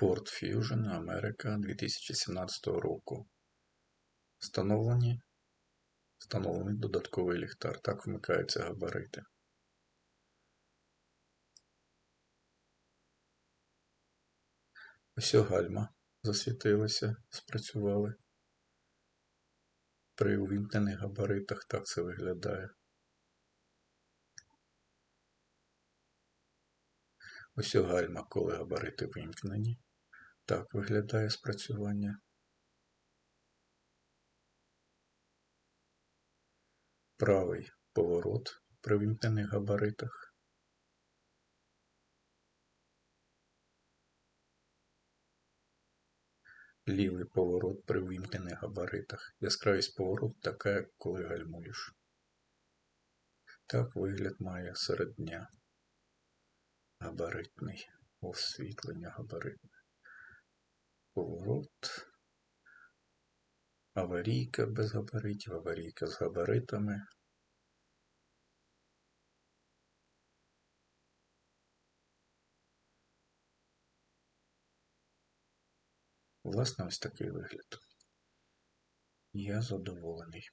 Ford Fusion Америка 2017 року. Встановлені, встановлений додатковий ліхтар. Так вмикаються габарити. Ось гальма засвітилися, спрацювали. При увімкнених габаритах так це виглядає. Ось гальма, коли габарити вимкнені. Так виглядає спрацювання. Правий поворот при вимкнених габаритах. Лівий поворот при вимкнених габаритах. Яскравість повороту така, як коли гальмуєш. Так вигляд має серед дня. Габаритний освітлення габаритне. Поворот. Аварійка без габаритів, аварійка з габаритами. Власне, ось такий вигляд. Я задоволений.